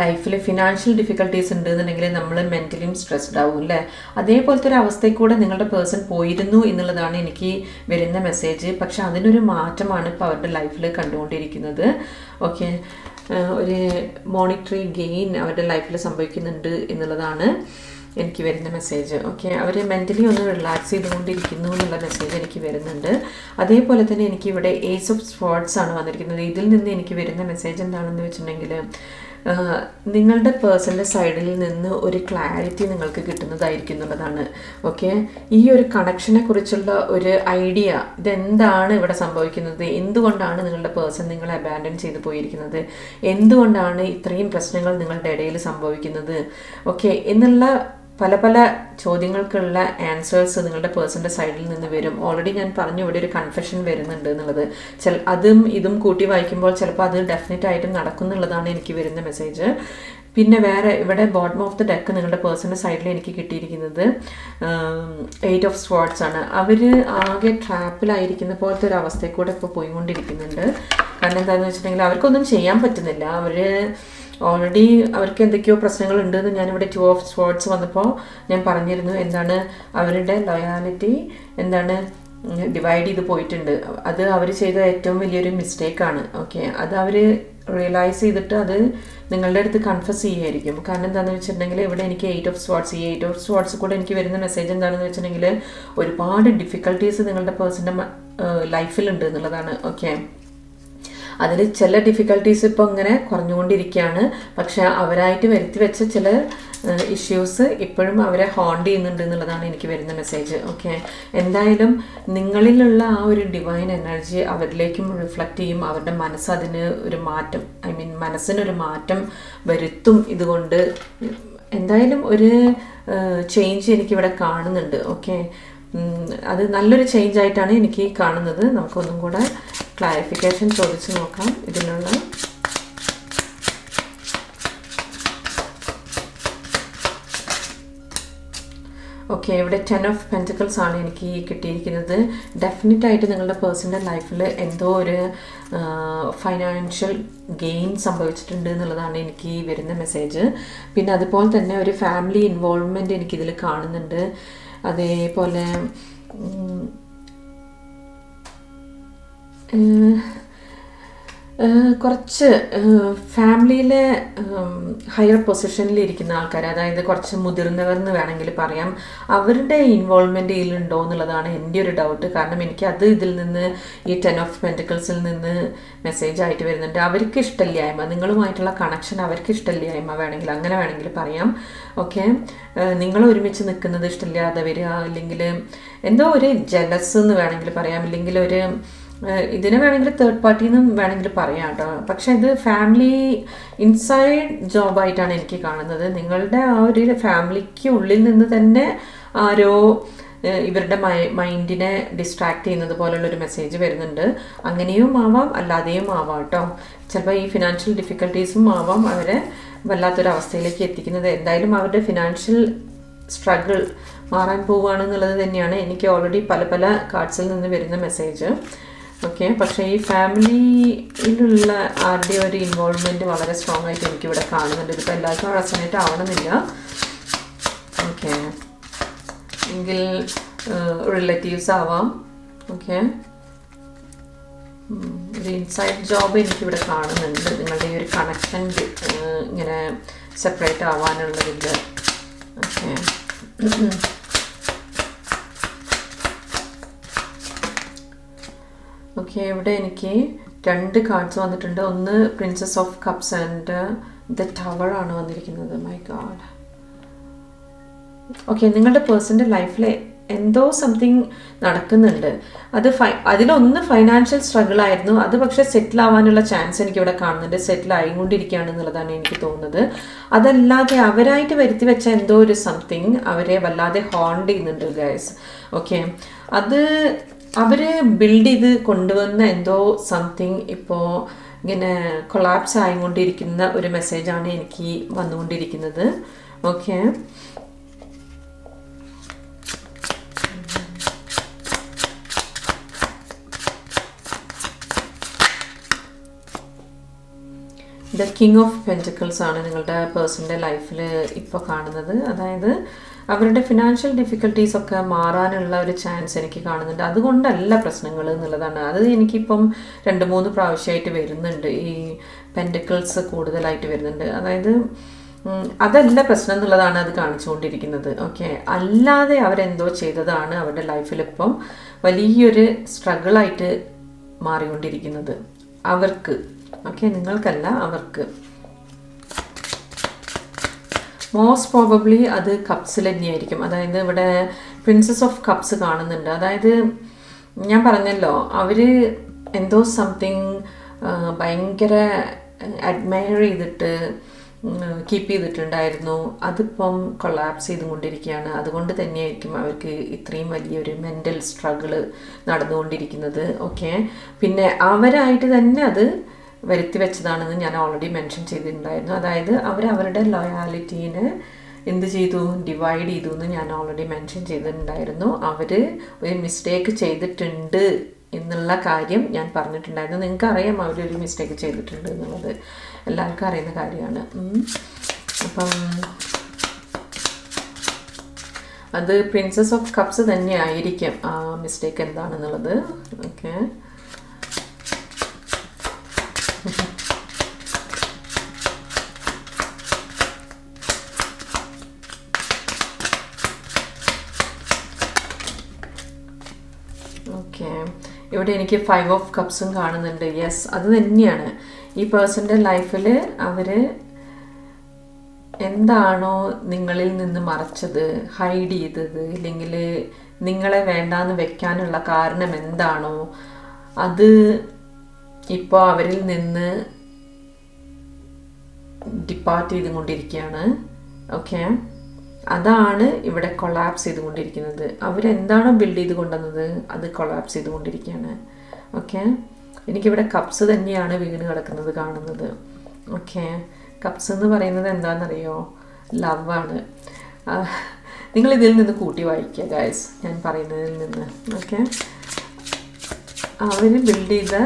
ലൈഫിൽ ഫിനാൻഷ്യൽ ഡിഫിക്കൽട്ടീസ് ഉണ്ട് എന്നുണ്ടെങ്കിൽ നമ്മൾ മെന്റലിയും സ്ട്രെസ്ഡ് ആവും അല്ലേ അതേപോലത്തെ ഒരു അവസ്ഥയിൽ കൂടെ നിങ്ങളുടെ പേഴ്സൺ പോയിരുന്നു എന്നുള്ളതാണ് എനിക്ക് വരുന്ന മെസ്സേജ് പക്ഷെ അതിനൊരു മാറ്റമാണ് ഇപ്പോൾ അവരുടെ ലൈഫിൽ കണ്ടുകൊണ്ടിരിക്കുന്നത്. ഓക്കെ ഒരു മോണിറ്ററി ഗെയിൻ അവരുടെ ലൈഫിൽ സംഭവിക്കുന്നുണ്ട് എന്നുള്ളതാണ്. എനിക്ക് വരുന്ന മെസ്സേജ് ഓക്കെ അവർ മെന്റലി ഒന്ന് റിലാക്സ് ചെയ്തുകൊണ്ടിരിക്കുന്നു എന്നുള്ള മെസ്സേജ് എനിക്ക് വരുന്നുണ്ട്. അതേപോലെ തന്നെ എനിക്ക് ഇവിടെ ഏസ് ഓഫ് സ്പോർട്സ് ആണ് വന്നിരിക്കുന്നത്. ഇതിൽ നിന്ന് എനിക്ക് വരുന്ന മെസ്സേജ് എന്താണെന്ന് വെച്ചിട്ടുണ്ടെങ്കിൽ നിങ്ങളുടെ പേഴ്സണൽ സൈഡിൽ നിന്ന് ഒരു ക്ലാരിറ്റി നിങ്ങൾക്ക് കിട്ടുന്നതായിരിക്കും എന്നുള്ളതാണ്. ഓക്കെ ഈ ഒരു കണക്ഷനെ കുറിച്ചുള്ള ഒരു ഐഡിയ ഇതെന്താണ് ഇവിടെ സംഭവിക്കുന്നത്? എന്തുകൊണ്ടാണ് നിങ്ങളുടെ പേഴ്സൺ നിങ്ങളെ അബാൻഡൻ ചെയ്തു പോയിരിക്കുന്നത്? എന്തുകൊണ്ടാണ് ഇത്രയും പ്രശ്നങ്ങൾ നിങ്ങളുടെ ഇടയിൽ സംഭവിക്കുന്നത്? ഓക്കെ എന്നുള്ള പല പല ചോദ്യങ്ങൾക്കുള്ള ആൻസേഴ്സ് നിങ്ങളുടെ പേഴ്സന്റെ സൈഡിൽ നിന്ന് വരും. ഓൾറെഡി ഞാൻ പറഞ്ഞു ഇവിടെ ഒരു കൺഫെഷൻ വരുന്നുണ്ട് എന്നുള്ളത്. ചില അതും ഇതും കൂട്ടി വായിക്കുമ്പോൾ ചിലപ്പോൾ അത് ഡെഫിനറ്റ് ആയിട്ടും നടക്കും എന്നുള്ളതാണ് എനിക്ക് വരുന്ന മെസ്സേജ് പിന്നെ വേറെ ഇവിടെ ബോട്ടം ഓഫ് ദ ഡെക്ക് നിങ്ങളുടെ പേഴ്സണൽ സൈഡിൽ എനിക്ക് കിട്ടിയിരിക്കുന്നത് എയ്റ്റ് ഓഫ് സ്വാർട്സ് ആണ്. അവർ ആകെ ട്രാപ്പിലായിരിക്കുന്ന പോലത്തെ ഒരു അവസ്ഥയിൽ കൂടെ ഇപ്പോൾ പോയിക്കൊണ്ടിരിക്കുന്നുണ്ട്. കാരണം എന്താണെന്ന് വെച്ചിട്ടുണ്ടെങ്കിൽ അവർക്കൊന്നും ചെയ്യാൻ പറ്റുന്നില്ല. അവർ ഓൾറെഡി അവർക്ക് എന്തൊക്കെയോ പ്രശ്നങ്ങൾ ഉണ്ടെന്ന് ഞാനിവിടെ ടു ഓഫ് സ്പോർട്സ് വന്നപ്പോൾ ഞാൻ പറഞ്ഞിരുന്നു. എന്താണ് അവരുടെ ലോയാലിറ്റി എന്താണ് ഡിവൈഡ് ചെയ്ത് പോയിട്ടുണ്ട്. അത് അവർ ചെയ്ത ഏറ്റവും വലിയൊരു മിസ്റ്റേക്കാണ് ഓക്കെ അത് അവർ റിയലൈസ് ചെയ്തിട്ട് അത് നിങ്ങളുടെ അടുത്ത് കൺഫസ് ചെയ്യുമായിരിക്കും കാരണം എന്താണെന്ന് വെച്ചിട്ടുണ്ടെങ്കിൽ ഇവിടെ എനിക്ക് എയ്റ്റ് ഓഫ് സ്വാട്സ് ഈ എയ്റ്റ് ഓഫ് സ്വാട്സ് കൂടെ എനിക്ക് വരുന്ന മെസ്സേജ് എന്താണെന്ന് വെച്ചിട്ടുണ്ടെങ്കിൽ ഒരുപാട് ഡിഫിക്കൽട്ടീസ് നിങ്ങളുടെ പേഴ്സന്റെ ലൈഫിലുണ്ട് എന്നുള്ളതാണ്. ഓക്കെ അതിൽ ചില ഡിഫിക്കൽട്ടീസ് ഇപ്പോൾ ഇങ്ങനെ കുറഞ്ഞുകൊണ്ടിരിക്കുകയാണ്. പക്ഷെ അവരായിട്ട് വരുത്തി വെച്ച ചില ഇഷ്യൂസ് ഇപ്പോഴും അവരെ ഹോണ്ട് ചെയ്യുന്നുണ്ട് എന്നുള്ളതാണ് എനിക്ക് വരുന്ന മെസ്സേജ് ഓക്കെ എന്തായാലും നിങ്ങളിലുള്ള ആ ഒരു ഡിവൈൻ എനർജി അവരിലേക്കും റിഫ്ലക്റ്റ് ചെയ്യും. അവരുടെ മനസ്സ് അതിന് ഒരു മാറ്റം ഐ മീൻ മനസ്സിനൊരു മാറ്റം വരുത്തും ഇതുകൊണ്ട്. എന്തായാലും ഒരു ചേഞ്ച് എനിക്കിവിടെ കാണുന്നുണ്ട്. ഓക്കെ അത് നല്ലൊരു ചേഞ്ച് ആയിട്ടാണ് എനിക്ക് കാണുന്നത്. നമുക്കൊന്നും കൂടെ ക്ലാരിഫിക്കേഷൻ ചോദിച്ചു നോക്കാം ഇതിനുള്ള. ഓക്കെ ഇവിടെ ടെൻ ഓഫ് പെന്റിക്കൽസ് ആണ് എനിക്ക് കിട്ടിയിരിക്കുന്നത്. ഡെഫിനറ്റ് ആയിട്ട് നിങ്ങളുടെ പേഴ്സണൽ ലൈഫിൽ എന്തോ ഒരു ഫൈനാൻഷ്യൽ ഗെയിൻ സംഭവിച്ചിട്ടുണ്ട് എന്നുള്ളതാണ് എനിക്ക് വരുന്ന മെസ്സേജ് പിന്നെ അതുപോലെ തന്നെ ഒരു ഫാമിലി ഇൻവോൾവ്മെന്റ് എനിക്കിതിൽ കാണുന്നുണ്ട്. അതേപോലെ കുറച്ച് ഫാമിലിയിലെ ഹയർ പൊസിഷനിൽ ഇരിക്കുന്ന ആൾക്കാർ അതായത് കുറച്ച് മുതിർന്നവർ എന്ന് വേണമെങ്കിൽ പറയാം അവരുടെ ഇൻവോൾവ്മെന്റ് ഇതിലുണ്ടോ എന്നുള്ളതാണ് എന്റെ ഒരു ഡൗട്ട് കാരണം എനിക്ക് അത് ഇതിൽ നിന്ന് ഈ ടെൻ ഓഫ് പെന്റിക്കിൾസിൽ നിന്ന് മെസ്സേജ് ആയിട്ട് വരുന്നുണ്ട്. അവർക്ക് ഇഷ്ടമില്ലായ്മ നിങ്ങളുമായിട്ടുള്ള കണക്ഷൻ അവർക്ക് ഇഷ്ടമില്ലായ്മ വേണമെങ്കിൽ അങ്ങനെ വേണമെങ്കിൽ പറയാം. ഓക്കെ നിങ്ങൾ ഒരുമിച്ച് നിൽക്കുന്നത് ഇഷ്ടമില്ലാതെ വരിക അല്ലെങ്കിൽ എന്തോ ഒരു ജലസ് എന്ന് വേണമെങ്കിൽ പറയാം ഇല്ലെങ്കിൽ ഒരു ഇതിനെ വേണമെങ്കിൽ തേർഡ് പാർട്ടി നിന്ന് വേണമെങ്കിൽ പറയാം കേട്ടോ. പക്ഷേ ഇത് ഫാമിലി ഇൻസൈഡ് ജോബായിട്ടാണ് എനിക്ക് കാണുന്നത്. നിങ്ങളുടെ ആ ഒരു ഫാമിലിക്ക് ഉള്ളിൽ നിന്ന് തന്നെ ആരോ ഇവരുടെ മൈൻഡിനെ ഡിസ്ട്രാക്ട് ചെയ്യുന്നത് പോലുള്ള ഒരു മെസ്സേജ് വരുന്നുണ്ട്. അങ്ങനെയും ആവാം അല്ലാതെയും ആവാം കേട്ടോ. ചിലപ്പോൾ ഈ ഫിനാൻഷ്യൽ ഡിഫിക്കൽട്ടീസും ആവാം അവരെ വല്ലാത്തൊരവസ്ഥയിലേക്ക് എത്തിക്കുന്നത്. എന്തായാലും അവരുടെ ഫിനാൻഷ്യൽ സ്ട്രഗിൾ മാറാൻ പോവുകയാണെന്നുള്ളത് തന്നെയാണ് എനിക്ക് ഓൾറെഡി പല പല കാർഡ്സിൽ നിന്ന് വരുന്ന മെസ്സേജ് ഓക്കെ പക്ഷേ ഈ ഫാമിലിയിലുള്ള ആരുടെ ഒരു ഇൻവോൾവ്മെന്റ് വളരെ സ്ട്രോങ് ആയിട്ട് എനിക്കിവിടെ കാണുന്നുണ്ട്. ഇതിപ്പോൾ എല്ലാവർക്കും റെസനേറ്റ് ആവണമെന്നില്ല. ഓക്കെ എങ്കിൽ റിലേറ്റീവ്സ് ആവാം. ഓക്കെ ഒരു ഇൻസൈഡ് ജോബ് എനിക്കിവിടെ കാണുന്നുണ്ട്. നിങ്ങളുടെ ഈ ഒരു കണക്ഷൻ ഇങ്ങനെ സെപ്പറേറ്റ് ആവാനുള്ളതിൽ ഓക്കെ ഓക്കെ ഇവിടെ എനിക്ക് രണ്ട് കാർഡ്സ് വന്നിട്ടുണ്ട്. ഒന്ന് princess of cups and the tower ആണ് വന്നിരിക്കുന്നത്. മൈ ഗാഡ് ഓക്കെ നിങ്ങളുടെ പേഴ്സന്റെ ലൈഫിൽ എന്തോ സംതിങ് നടക്കുന്നുണ്ട്. അത് ഫൈ അതിലൊന്ന് ഫൈനാൻഷ്യൽ സ്ട്രഗിൾ ആയിരുന്നു. അത് പക്ഷേ സെറ്റിൽ ആവാനുള്ള ചാൻസ് എനിക്കിവിടെ കാണുന്നുണ്ട്. സെറ്റിൽ ആയിക്കൊണ്ടിരിക്കുകയാണ് എന്നുള്ളതാണ് എനിക്ക് തോന്നുന്നത്. അതല്ലാതെ അവരായിട്ട് വരുത്തി വെച്ച എന്തോ ഒരു സംതിങ് അവരെ വല്ലാതെ ഹോണ്ട് ചെയ്യുന്നുണ്ട് ഗൈസ് ഓക്കെ അത് അവർ ബിൽഡ് ചെയ്ത് കൊണ്ടുവന്ന എന്തോ സംതിങ് ഇപ്പോൾ ഇങ്ങനെ കൊളാപ്സ് ആയിക്കൊണ്ടിരിക്കുന്ന ഒരു മെസ്സേജാണ് എനിക്ക് വന്നുകൊണ്ടിരിക്കുന്നത്. Okay the king of pentacles ആണ് നിങ്ങളുടെ പേഴ്സന്റെ ലൈഫിൽ ഇപ്പോൾ കാണുന്നത്. അതായത് അവരുടെ ഫിനാൻഷ്യൽ ഡിഫിക്കൽട്ടീസ് ഒക്കെ മാറാനുള്ള ഒരു ചാൻസ് എനിക്ക് കാണുന്നുണ്ട്. അതുകൊണ്ടല്ല പ്രശ്നങ്ങൾ എന്നുള്ളതാണ്. അത് എനിക്കിപ്പം രണ്ട് മൂന്ന് പ്രാവശ്യമായിട്ട് വരുന്നുണ്ട്. ഈ പെന്റിക്കിൾസ് കൂടുതലായിട്ട് വരുന്നുണ്ട്. അതായത് അതല്ല പ്രശ്നം എന്നുള്ളതാണ് അത് കാണിച്ചുകൊണ്ടിരിക്കുന്നത്. ഓക്കെ അല്ലാതെ അവരെന്തോ ചെയ്തതാണ് അവരുടെ ലൈഫിൽ ഇപ്പം വലിയൊരു സ്ട്രഗിളായിട്ട് മാറിക്കൊണ്ടിരിക്കുന്നത്. അവർക്ക്. ഓക്കെ നിങ്ങൾക്കല്ല അവർക്ക്. മോസ്റ്റ് പ്രോബബ്ലി അത് കപ്സിൽ തന്നെയായിരിക്കും. അതായത് ഇവിടെ പ്രിൻസസ് ഓഫ് കപ്സ് കാണുന്നുണ്ട്. അതായത് ഞാൻ പറഞ്ഞല്ലോ അവർ എന്തോ സംതിങ് ഭയങ്കര അഡ്മയർ ചെയ്തിട്ട് കീപ്പ് ചെയ്തിട്ടുണ്ടായിരുന്നു. അതിപ്പം കൊളാപ്സ് ചെയ്തുകൊണ്ടിരിക്കുകയാണ്. അതുകൊണ്ട് തന്നെയായിരിക്കും അവർക്ക് ഇത്രയും വലിയൊരു മെന്റൽ സ്ട്രഗിൾ നടന്നുകൊണ്ടിരിക്കുന്നത്. ഓക്കെ പിന്നെ അവരായിട്ട് തന്നെ അത് വരുത്തി വെച്ചതാണെന്ന് ഞാൻ ഓൾറെഡി മെൻഷൻ ചെയ്തിട്ടുണ്ടായിരുന്നു. അതായത് അവർ അവരുടെ ലോയാലിറ്റീനെ എന്ത് ചെയ്തു? ഡിവൈഡ് ചെയ്തു എന്ന് ഞാൻ ഓൾറെഡി മെൻഷൻ ചെയ്തിട്ടുണ്ടായിരുന്നു. അവർ ഒരു മിസ്റ്റേക്ക് ചെയ്തിട്ടുണ്ട് എന്നുള്ള കാര്യം ഞാൻ പറഞ്ഞിട്ടുണ്ടായിരുന്നു. നിങ്ങൾക്ക് അറിയാം അവരൊരു മിസ്റ്റേക്ക് ചെയ്തിട്ടുണ്ട് എന്നുള്ളത്. എല്ലാവർക്കും അറിയുന്ന കാര്യമാണ്. അപ്പം അത് പ്രിൻസസ് ഓഫ് കപ്സ് തന്നെ ആയിരിക്കും ആ മിസ്റ്റേക്ക് എന്താണെന്നുള്ളത്. ഓക്കെ ഇവിടെ എനിക്ക് ഫൈവ് ഓഫ് കപ്സും കാണുന്നുണ്ട്. യെസ് അത് തന്നെയാണ്. ഈ പേഴ്സന്റെ ലൈഫിൽ അവർ എന്താണോ നിങ്ങളിൽ നിന്ന് മറച്ചത് ഹൈഡ് ചെയ്തത് ഇല്ലെങ്കിൽ നിങ്ങളെ വേണ്ടാന്ന് വെക്കാനുള്ള കാരണം എന്താണോ അത് ഇപ്പോൾ അവരിൽ നിന്ന് ഡിപ്പാർട്ട് ചെയ്തുകൊണ്ടിരിക്കുകയാണ്. ഓക്കെ അതാണ് ഇവിടെ കൊളാപ്സ് ചെയ്തുകൊണ്ടിരിക്കുന്നത്. അവരെന്താണോ ബിൽഡ് ചെയ്ത് കൊണ്ടുവന്നത് അത് കൊളാപ്സ് ചെയ്തുകൊണ്ടിരിക്കുകയാണ്. ഓക്കെ എനിക്കിവിടെ കപ്സ് തന്നെയാണ് വീണ് കിടക്കുന്നത് കാണുന്നത്. ഓക്കെ കപ്സ് എന്ന് പറയുന്നത് എന്താണെന്നറിയോ? ലവാണ് നിങ്ങൾ ഇതിൽ നിന്ന് കൂട്ടി വായിക്കുക ഗായ്സ് ഞാൻ പറയുന്നതിൽ നിന്ന്. ഓക്കെ അവർ ബിൽഡ് ചെയ്ത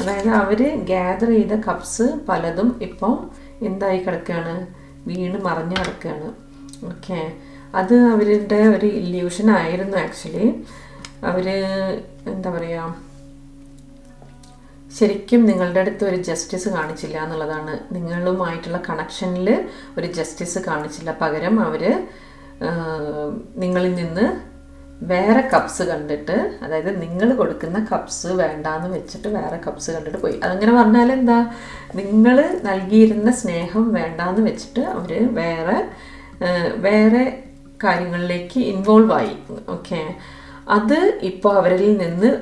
അതായത് അവർ ഗ്യാദർ ചെയ്ത കപ്സ് പലതും ഇപ്പോൾ എന്തായി കിടക്കുകയാണ്? വീണ് മറിഞ്ഞ് കിടക്കുകയാണ്. ഓക്കെ അത് അവരുടെ ഒരു ഇല്യൂഷൻ ആയിരുന്നു ആക്ച്വലി അവർ എന്താ പറയുക ശരിക്കും നിങ്ങളുടെ അടുത്ത് ഒരു ജസ്റ്റിസ് കാണിച്ചില്ല എന്നുള്ളതാണ്. നിങ്ങളുമായിട്ടുള്ള കണക്ഷനിൽ ഒരു ജസ്റ്റിസ് കാണിച്ചില്ല. പകരം അവർ നിങ്ങളിൽ നിന്ന് വേറെ കപ്സ് കണ്ടിട്ട് അതായത് നിങ്ങൾ കൊടുക്കുന്ന കപ്സ് വേണ്ടാന്ന് വെച്ചിട്ട് വേറെ കപ്സ് കണ്ടിട്ട് പോയി. അതങ്ങനെ പറഞ്ഞാൽ എന്താ നിങ്ങൾ നൽകിയിരുന്ന സ്നേഹം വേണ്ടാന്ന് വെച്ചിട്ട് അവർ വേറെ വേറെ കാര്യങ്ങളിലേക്ക് ഇൻവോൾവ് ആയി. ഓക്കെ അത് ഇപ്പോൾ അവരിൽ നിന്ന്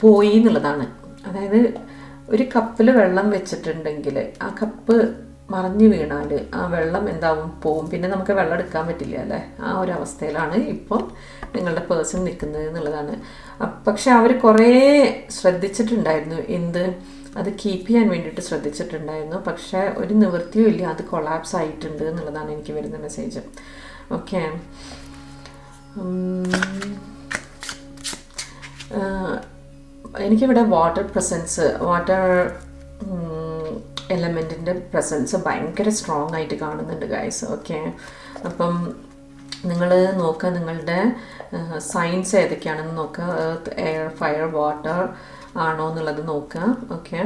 പോയി എന്നുള്ളതാണ്. അതായത് ഒരു കപ്പിൽ വെള്ളം വെച്ചിട്ടുണ്ടെങ്കിൽ ആ കപ്പ് മറിഞ്ഞു വീണാൽ ആ വെള്ളം എന്താവും? പോവും. പിന്നെ നമുക്ക് വെള്ളം എടുക്കാൻ പറ്റില്ല അല്ലേ? ആ ഒരു അവസ്ഥയിലാണ് ഇപ്പോൾ നിങ്ങളുടെ പേഴ്സൺ നിൽക്കുന്നത് എന്നുള്ളതാണ്. പക്ഷെ അവർ കുറേ ശ്രദ്ധിച്ചിട്ടുണ്ടായിരുന്നു. എന്ത്? അത് കീപ്പ് ചെയ്യാൻ വേണ്ടിയിട്ട് ശ്രദ്ധിച്ചിട്ടുണ്ടായിരുന്നു. പക്ഷേ ഒരു നിവൃത്തിയും ഇല്ല. അത് കൊളാപ്സ് ആയിട്ടുണ്ട് എന്നുള്ളതാണ് എനിക്ക് വരുന്ന മെസ്സേജ് ഓക്കെ എനിക്കിവിടെ വാട്ടർ പ്രസൻസ് വാട്ടർ എലമെന്റിന്റെ പ്രസൻസ് ഭയങ്കര സ്ട്രോങ് ആയിട്ട് കാണുന്നുണ്ട് ഗായ്സ് ഓക്കെ അപ്പം നിങ്ങൾ നോക്കുക നിങ്ങളുടെ സയൻസ് ഏതൊക്കെയാണെന്ന് നോക്കുക എയർ ഫയർ വാട്ടർ ആണോ എന്നുള്ളത് നോക്കുക. ഓക്കെ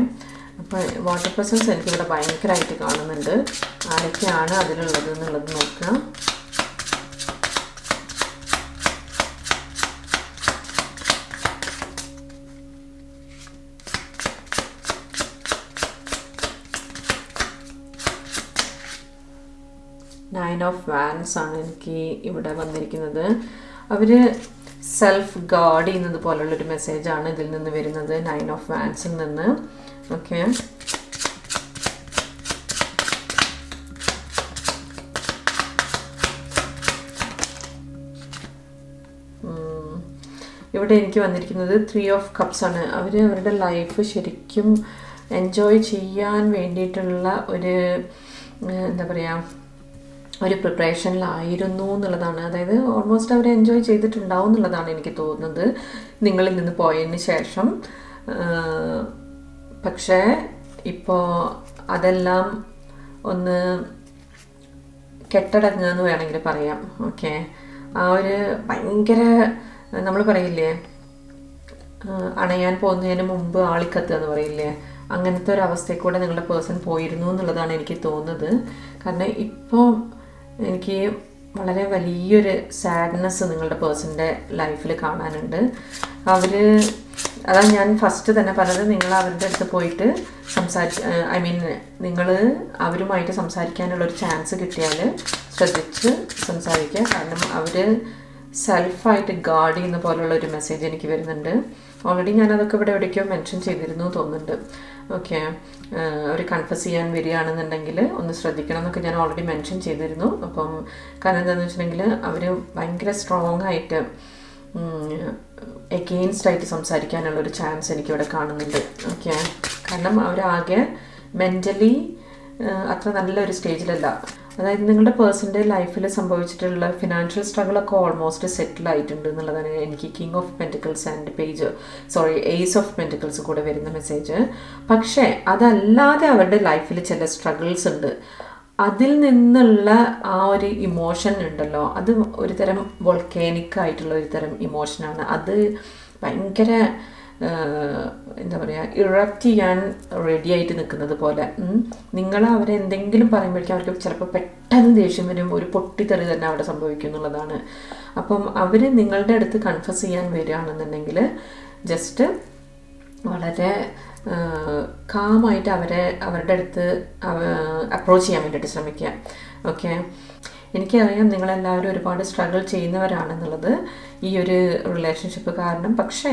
അപ്പോൾ വാട്ടർ പ്രസൻസ് എനിക്കിവിടെ ഭയങ്കരമായിട്ട് കാണുന്നുണ്ട്. ആരൊക്കെയാണ് അതിലുള്ളത് എന്നുള്ളത് നോക്കുക. നയൻ ഓഫ് വാൻസ് ആണ് എനിക്ക് ഇവിടെ വന്നിരിക്കുന്നത്. അവർ സെൽഫ് ഗാർഡ് ചെയ്യുന്നത് പോലുള്ളൊരു മെസ്സേജാണ് ഇതിൽ നിന്ന് വരുന്നത്. നയൻ ഓഫ് വാൻസിൽ നിന്ന്. ഓക്കെ ഇവിടെ എനിക്ക് വന്നിരിക്കുന്നത് ത്രീ ഓഫ് കപ്സ് ആണ്. അവർ അവരുടെ ലൈഫ് ശരിക്കും എൻജോയ് ചെയ്യാൻ വേണ്ടിയിട്ടുള്ള ഒരു എന്താ പറയുക ഒരു പ്രിപ്പറേഷനിലായിരുന്നു എന്നുള്ളതാണ്. അതായത് ഓൾമോസ്റ്റ് അവർ എൻജോയ് ചെയ്തിട്ടുണ്ടാവും എന്നുള്ളതാണ് എനിക്ക് തോന്നുന്നത്. നിങ്ങളിൽ നിന്ന് പോയതിന് ശേഷം. പക്ഷേ ഇപ്പോൾ അതെല്ലാം ഒന്ന് കെട്ടടങ്ങുക എന്ന് വേണമെങ്കിൽ പറയാം. ഓക്കെ? ആ ഒരു ഭയങ്കര നമ്മൾ പറയില്ലേ? അണയാൻ പോകുന്നതിന് മുമ്പ് ആളിക്കത്തുക എന്ന് പറയില്ലേ? അങ്ങനത്തെ ഒരു അവസ്ഥയിൽ കൂടെ നിങ്ങളുടെ പേഴ്സൺ പോയിരുന്നു എന്നുള്ളതാണ് എനിക്ക് തോന്നുന്നത്. കാരണം ഇപ്പോൾ എനിക്ക് വളരെ വലിയൊരു സാഡ്നെസ് നിങ്ങളുടെ പേഴ്സന്റെ ലൈഫിൽ കാണാനുണ്ട്. അവർ അതാ ഞാൻ ഫസ്റ്റ് തന്നെ പറഞ്ഞത് നിങ്ങൾ അവരുടെ അടുത്ത് പോയിട്ട് സംസാരിച്ച് ഐ മീൻ നിങ്ങൾ അവരുമായിട്ട് സംസാരിക്കാനുള്ള ഒരു ചാൻസ് കിട്ടിയാൽ ശ്രദ്ധിച്ച് സംസാരിക്കുക. കാരണം അവർ സെൽഫായിട്ട് ഗാർഡ് ചെയ്യുന്ന പോലുള്ള ഒരു മെസ്സേജ് എനിക്ക് വരുന്നുണ്ട്. ഓൾറെഡി ഞാൻ അതൊക്കെ ഇവിടെ എവിടേക്കോ മെൻഷൻ ചെയ്തിരുന്നു തോന്നുന്നുണ്ട്. ഓക്കെ അവർ കൺഫസ് ചെയ്യാൻ വരികയാണെന്നുണ്ടെങ്കിൽ ഒന്ന് ശ്രദ്ധിക്കണം എന്നൊക്കെ ഞാൻ ഓൾറെഡി മെൻഷൻ ചെയ്തിരുന്നു. അപ്പം കാരണം എന്താണെന്ന് വെച്ചിട്ടുണ്ടെങ്കിൽ അവർ ഭയങ്കര സ്ട്രോങ് ആയിട്ട് എഗെയിൻസ്റ്റ് ആയിട്ട് സംസാരിക്കാനുള്ള ഒരു ചാൻസ് എനിക്കിവിടെ കാണുന്നുണ്ട്. ഓക്കെ കാരണം അവരാകെ മെന്റലി അത്ര നല്ലൊരു സ്റ്റേജിലല്ല അതായത് നിങ്ങളുടെ പേഴ്സന്റെ ലൈഫിൽ സംഭവിച്ചിട്ടുള്ള ഫിനാൻഷ്യൽ സ്ട്രഗിളൊക്കെ ഓൾമോസ്റ്റ് സെറ്റിൽ ആയിട്ടുണ്ട് എന്നുള്ളതാണ് എനിക്ക് king of pentacles and page sorry ace of pentacles കൂടെ വരുന്ന മെസ്സേജ് പക്ഷേ അതല്ലാതെ അവരുടെ ലൈഫിൽ ചില സ്ട്രഗിൾസ് ഉണ്ട്. അതിൽ നിന്നുള്ള ആ ഒരു ഇമോഷൻ ഉണ്ടല്ലോ. അത് ഒരു തരം വോൾക്കാനിക് ആയിട്ടുള്ള ഒരു തരം ഇമോഷനാണ് അത് ഭയങ്കര എന്താ പറയുക ഇറക്റ്റ് ചെയ്യാൻ റെഡി ആയിട്ട് നിൽക്കുന്നത് പോലെ. നിങ്ങൾ അവരെ എന്തെങ്കിലും പറയുമ്പോഴേക്കും അവർക്ക് ചിലപ്പോൾ പെട്ടെന്ന് ദേഷ്യം വരും ഒരു പൊട്ടിത്തെറി തന്നെ അവിടെ സംഭവിക്കും എന്നുള്ളതാണ്. അപ്പം അവർ നിങ്ങളുടെ അടുത്ത് കൺഫസ് ചെയ്യാൻ വരികയാണെന്നുണ്ടെങ്കിൽ ജസ്റ്റ് വളരെ കാമായിട്ട് അവരെ അവരുടെ അടുത്ത് അപ്രോച്ച് ചെയ്യാൻ വേണ്ടിയിട്ട് ശ്രമിക്കുക. ഓക്കെ എനിക്കറിയാം നിങ്ങളെല്ലാവരും ഒരുപാട് സ്ട്രഗിൾ ചെയ്യുന്നവരാണെന്നുള്ളത് ഈ ഒരു റിലേഷൻഷിപ്പ് കാരണം. പക്ഷേ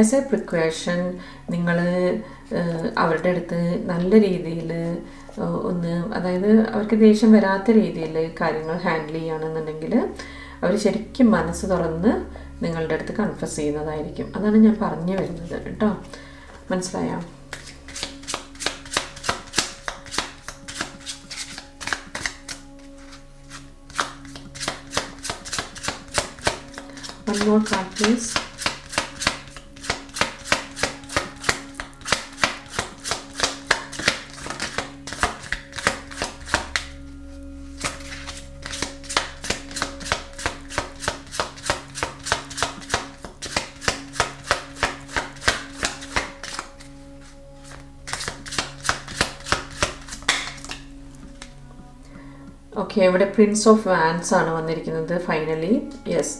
ആസ് എ പ്രിക്വേഷൻ നിങ്ങൾ അവരുടെ അടുത്ത് നല്ല രീതിയിൽ ഒന്ന് അതായത് അവർക്ക് ദേഷ്യം വരാത്ത രീതിയിൽ കാര്യങ്ങൾ ഹാൻഡിൽ ചെയ്യുകയാണെന്നുണ്ടെങ്കിൽ അവർ ശരിക്കും മനസ്സ് തുറന്ന് നിങ്ങളുടെ അടുത്ത് കൺഫസ് ചെയ്യുന്നതായിരിക്കും. അതാണ് ഞാൻ പറഞ്ഞു വരുന്നത് കേട്ടോ. മനസ്സിലായോ? One more card, please. Okay ഇവിടെ പ്രിൻസ് ഓഫ് വാൻസ് ആണ് വന്നിരിക്കുന്നത് ഫൈനലി യെസ്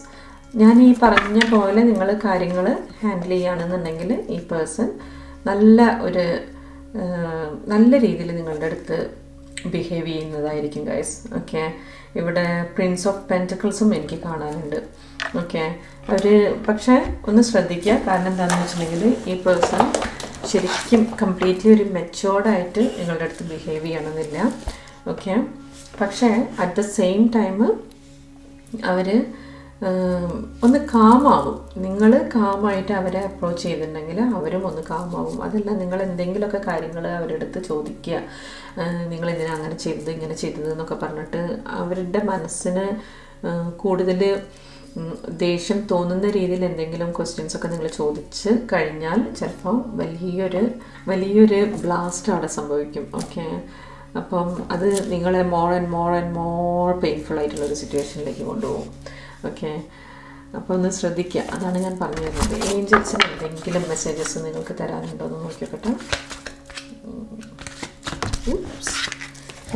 ഞാൻ ഈ പറഞ്ഞ പോലെ നിങ്ങൾ കാര്യങ്ങൾ ഹാൻഡിൽ ചെയ്യുകയാണെന്നുണ്ടെങ്കിൽ ഈ പേഴ്സൺ നല്ല ഒരു നല്ല രീതിയിൽ നിങ്ങളുടെ അടുത്ത് ബിഹേവ് ചെയ്യുന്നതായിരിക്കും ഗൈസ് ഓക്കെ ഇവിടെ പ്രിൻസ് ഓഫ് പെന്റക്കിൾസും എനിക്ക് കാണാനുണ്ട്. ഓക്കെ അവർ പക്ഷേ ഒന്ന് ശ്രദ്ധിക്കുക. കാരണം എന്താണെന്ന് വെച്ചിട്ടുണ്ടെങ്കിൽ ഈ പേഴ്സൺ ശരിക്കും കംപ്ലീറ്റ്ലി ഒരു മെച്ചോർഡായിട്ട് നിങ്ങളുടെ അടുത്ത് ബിഹേവ് ചെയ്യണമെന്നില്ല. ഓക്കെ പക്ഷേ അറ്റ് ദ സെയിം ടൈം അവർ ഒന്ന് കാമാവും നിങ്ങൾ കാമായിട്ട് അവരെ അപ്രോച്ച് ചെയ്തിട്ടുണ്ടെങ്കിൽ അവരും ഒന്ന് കാമാവും അതല്ല നിങ്ങൾ എന്തെങ്കിലുമൊക്കെ കാര്യങ്ങൾ അവരുടെ അടുത്ത് ചോദിക്കുക നിങ്ങൾ എന്തിനാ അങ്ങനെ ചെയ്തത് ഇങ്ങനെ ചെയ്തത് എന്നൊക്കെ പറഞ്ഞിട്ട് അവരുടെ മനസ്സിന് കൂടുതൽ ദേഷ്യം തോന്നുന്ന രീതിയിൽ എന്തെങ്കിലും ക്വസ്റ്റ്യൻസ് ഒക്കെ നിങ്ങൾ ചോദിച്ച് കഴിഞ്ഞാൽ ചിലപ്പോൾ വലിയൊരു വലിയൊരു ബ്ലാസ്റ്റ് അവിടെ സംഭവിക്കും. ഓക്കെ അപ്പം അത് നിങ്ങളെ more and more and more painful ആയിട്ടുള്ള ഒരു സിറ്റുവേഷനിലേക്ക് കൊണ്ടുപോകും. ഓക്കെ അപ്പോൾ ഒന്ന് ശ്രദ്ധിക്കുക അതാണ് ഞാൻ പറഞ്ഞു തരുന്നത് ഏഞ്ചൽസിന് എന്തെങ്കിലും മെസ്സേജസ് നിങ്ങൾക്ക് തരാനുണ്ടോ എന്ന് നോക്കിയോട്ടെ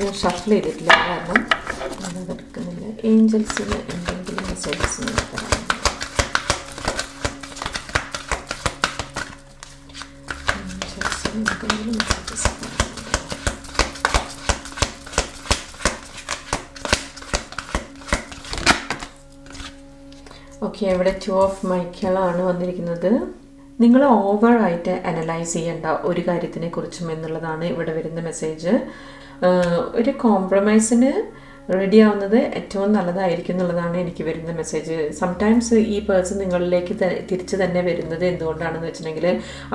ഞാൻ ഷഫിൾ ചെയ്തിട്ടില്ല കാരണം എടുക്കുന്നില്ല. ഏഞ്ചൽസിന് എന്തെങ്കിലും മെസ്സേജസ് നിങ്ങൾക്ക് തരാനുണ്ടോ? എന്തെങ്കിലും മെസ്സേജസ് ഓക്കെ ഇവിടെ ടു ഓഫ് മൈക്കിളാണ് വന്നിരിക്കുന്നത്. നിങ്ങൾ ഓവറായിട്ട് അനലൈസ് ചെയ്യേണ്ട ഒരു കാര്യത്തിനെ കുറിച്ചും എന്നുള്ളതാണ് ഇവിടെ വരുന്ന മെസ്സേജ് ഒരു കോംപ്രമൈസിന് റെഡി ആവുന്നത് ഏറ്റവും നല്ലതായിരിക്കും എന്നുള്ളതാണ് എനിക്ക് വരുന്ന മെസ്സേജ് സംടൈംസ് ഈ പേഴ്സൺ നിങ്ങളിലേക്ക് തിരിച്ച് തന്നെ വരുന്നത് എന്തുകൊണ്ടാണെന്ന് വെച്ചിട്ടുണ്ടെങ്കിൽ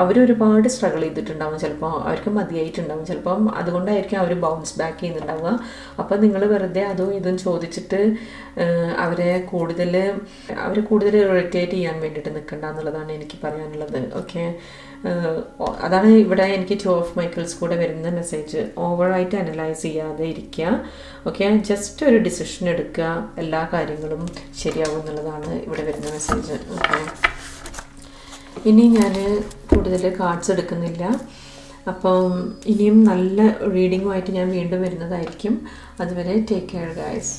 അവർ ഒരുപാട് സ്ട്രഗിൾ ചെയ്തിട്ടുണ്ടാവും ചിലപ്പോൾ അവർക്ക് മതിയായിട്ടുണ്ടാവും. ചിലപ്പം അതുകൊണ്ടായിരിക്കും അവർ ബൗൺസ് ബാക്ക് ചെയ്യുന്നുണ്ടാവുക. അപ്പം നിങ്ങൾ വെറുതെ അതും ഇതും ചോദിച്ചിട്ട് അവരെ കൂടുതൽ അവരെ കൂടുതൽ ഇറിറ്റേറ്റ് ചെയ്യാൻ വേണ്ടിയിട്ട് നിൽക്കണ്ട എന്നുള്ളതാണ് എനിക്ക് പറയാനുള്ളത്. ഓക്കെ അതാണ് ഇവിടെ എനിക്ക് ടു ഓഫ് മൈക്കിൾസ് കൂടെ വരുന്ന മെസ്സേജ് ഓവറായിട്ട് അനലൈസ് ചെയ്യാതെ ഇരിക്കുക. ഓക്കെ ജസ്റ്റ് ഒരു ഡിസിഷൻ എടുക്കുക. എല്ലാ കാര്യങ്ങളും ശരിയാവും എന്നുള്ളതാണ് ഇവിടെ വരുന്ന മെസ്സേജ് ഓക്കെ ഇനി ഞാൻ കൂടുതൽ കാർഡ്സ് എടുക്കുന്നില്ല. അപ്പം ഇനിയും നല്ല റീഡിങ്ങുമായിട്ട് ഞാൻ വീണ്ടും വരുന്നതായിരിക്കും. അതുവരെ ടേക്ക് കെയർ ഗായ്സ്